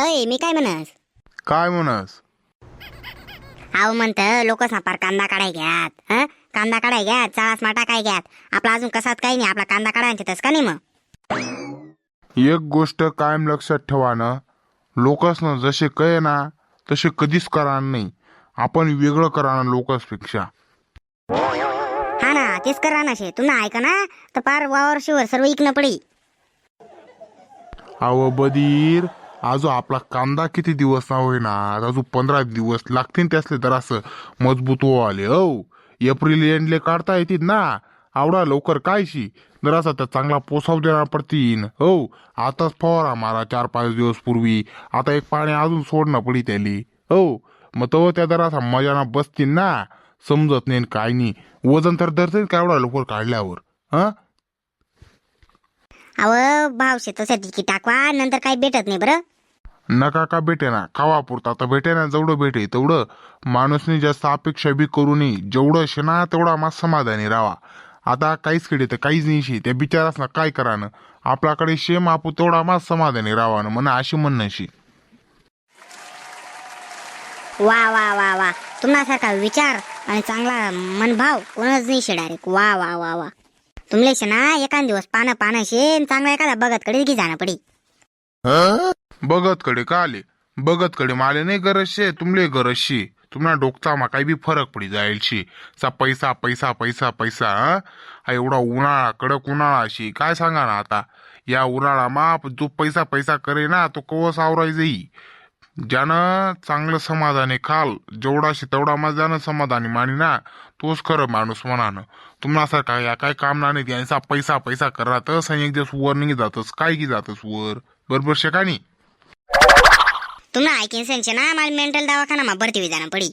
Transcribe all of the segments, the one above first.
अय मी काय म्हणस? काय म्हणस? अहो म्हणतं लोक पार कांदा काढाय घ्यात हं कांदा काढाय घ्यात चाळास माटा काय घ्यात? आपला अजून कसात काही नाही आपला कांदा काढायचे तस का नाही मग? एक गोष्ट कायम लक्षात ठेवा ना लोकसनं जसे कळे ना तसे कधीच करा नाही. आपण वेगळं करा ना लोकसपेक्षा हा ना तेच करा ना शे तुम्ही ऐका ना तर पार वावर शिवर सर्व इकणं पडी. अव बधीर आजो आपला कांदा किती दिवस ना होईना अजून पंधरा दिवस लागतील त्यासले तर असं मजबूत हो आले हो. एप्रिल एंडले काढता येतील ना. आवडा लवकर कायशी. जरासा त्या चांगला पोसाव देणार पडतीन हो. आताच फवारा मारा चार पाच दिवस पूर्वी. आता एक पाणी अजून सोडणं पडी त्याली हो. मग तो त्या जरासा मजाना बसतील ना समजत नाही काय नाही. वजन तर धरतील का एवढा लवकर काढल्यावर हा? अव भाव शेतासाठी की टाकवा नंतर काही भेटत नाही बरं. नका का भेटे ना खावा पुरता. तर भेटे ना जेवढं भेटे तेवढं. माणूसने जास्त अपेक्षा बी करू नये जेवढं शे ना तेवढा मा समाधानी राहा आता काहीच कडे तर काहीच नाही शे. त्या बिचारास ना काय करानं? आपल्याकडे शेम आपू तेवढा मा समाधानी राहा म्हणा अशी म्हणणं शे. वा वा वा वा. तुम्हासारखा विचार आणि चांगला मनभाव कोणच नाही शे डायरेक्ट वा वा वा वा. तुमले शे ना एखाद दिवस पानं पानं शे आणि चांगला एखादा बघत कडे की जाणं पडी. बगतकडे का आले? बगतकडे माले नाही गरज शे तुमले गरज शे. तुम्हाला डोकचामा काही बी फरक पडी जाईल शी चा पैसा पैसा पैसा पैसा हा एवढा उन्हाळा कडक उन्हाळा शे. काय सांगा ना आता? या उन्हाळा मा जो पैसा पैसा करे ना तो कवस आवराय जाई? ज्यानं चांगलं समाधानी खाल जेवढा शे तेवढा मग ज्यानं समाधानी मानी ना तोच खरं माणूस म्हणानं. तुम्हाला या काय काम ना नाही यांचा पैसा पैसा करा आणि एक दिवस वर नाही जातस काय की जातस वर? बरोबर शे का नाही? तुम्हाला ऐकिन सेनशे ना मला मेंटल दवाखाना भरती भरती जाणं पडी.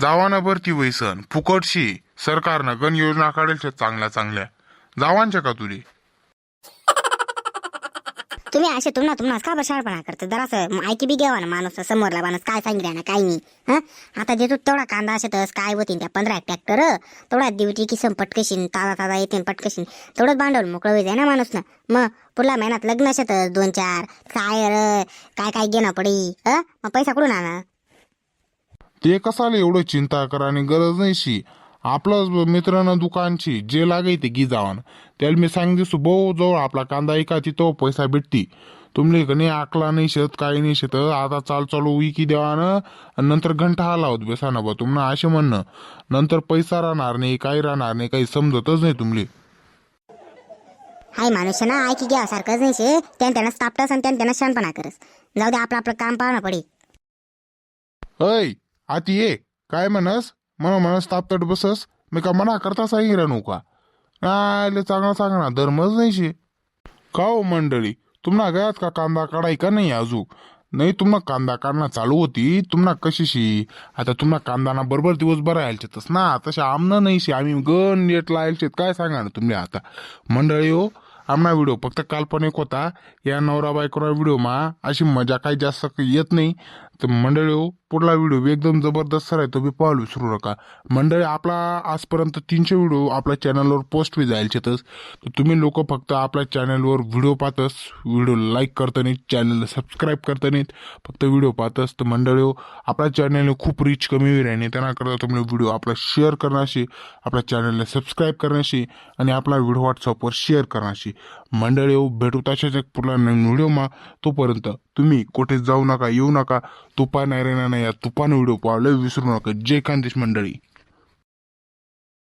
जावा ना भरती वैसन फुकटशी सरकारनं गण योजना काढेल शे चांगल्या चांगल्या. जावांच्या का तुले तुम्ही असे तुम्हाला तुम्हाला का बशाळपणा करता? जरासं ऐकी बी घ्यावा ना माणूस समोरला माणूस काय सांगितलं ना काय नाही हा? आता देतो तेवढा कांदा असे तस काय होतीन त्या पंधरा ट्रॅक्टर तेवढा दिवटी किसम पटकशीन ताजा ताजा येते पटकशीन तेवढंच भांडवल मोकळं होई ना माणूस ना मग पुढल्या महिन्यात लग्न शेतस दोन चार काय र काय काय घेणं पडी ह? मग पैसा कुठून आणा? ते कसाला एवढं चिंता करा आणि गरज नाही शी. आपलं मित्रानं दुकानची जे लागे ते गी जावान त्याला मी सांगितलं भाऊ जवळ आपला कांदा ऐका तिथं पैसा भेटती. तुमले कणी आकला नाही शेत काही नाही शेत आता चाल चालू विकी देवानं आणि नंतर घंटा आला होत बेसाना बा तुम्हाला असे म्हणणं. नंतर पैसा राहणार नाही काही राहणार नाही काही समजतच नाही तुमले हाय माणूस ना ऐकी घ्यावा सारखंच नाही शे. त्यान त्यांना तापटस आणि त्यान त्यांना शहाणपणा करस. जाऊ दे आपलं आपलं काम पाहणं पडी अय आती ये. काय म्हणस? मला म्हणस तापतट बसस. मी का मना करता सांगितलं नु का? आले चांगला चांगला धर्मच नाही शे. का हो मंडळी? तुम्हाला गयात का कांदा काढाय का नाही अजून? नाही तुम्हाला कांदा काढणं चालू होती तुम्हाला कशीशी आता तुम्हाला कांदाना बरोबर दिवस बरं यायचेतच ना तसे आमनं नाही शे. आम्ही गण येत लायलचेत काय सांगा ना तुम्ही आता? मंडळी हो आमना व्हिडिओ फक्त काल्पनिक होता. या नवरा बायकोना व्हिडिओ मा अशी मजा काही जास्त काही येत नाही. तर मंडळी हो पुढला व्हिडिओ एकदम जबरदस्त आहे तो बी पाहायला विसरू नका. मंडळी आपला आजपर्यंत तीनशे व्हिडिओ आपल्या चॅनलवर पोस्ट बी जायचे तर तुम्ही लोक फक्त आपल्या चॅनलवर व्हिडिओ पाहतस व्हिडिओ लाईक करता नाहीत चॅनलला सबस्क्राईब करता नाहीत फक्त व्हिडिओ पाहतस. तर मंडळी हो आपल्या चॅनल खूप रीच कमी होईल आणि त्यांना तुम्ही व्हिडिओ आपला शेअर करण्याशी आपल्या चॅनलला सबस्क्राईब करण्याशी आणि आपला व्हिडिओ व्हॉट्सअपवर शेअर करण्याशी. मंडळी येऊ भेटू तशाच एक पुढला नवीन व्हिडिओमा तोपर्यंत तुम्ही कुठे जाऊ नका येऊ नका. तुपा नाही रेना नाही या तुपानं व्हिडिओ पावलं विसरू नका. जय खानदेश मंडळी.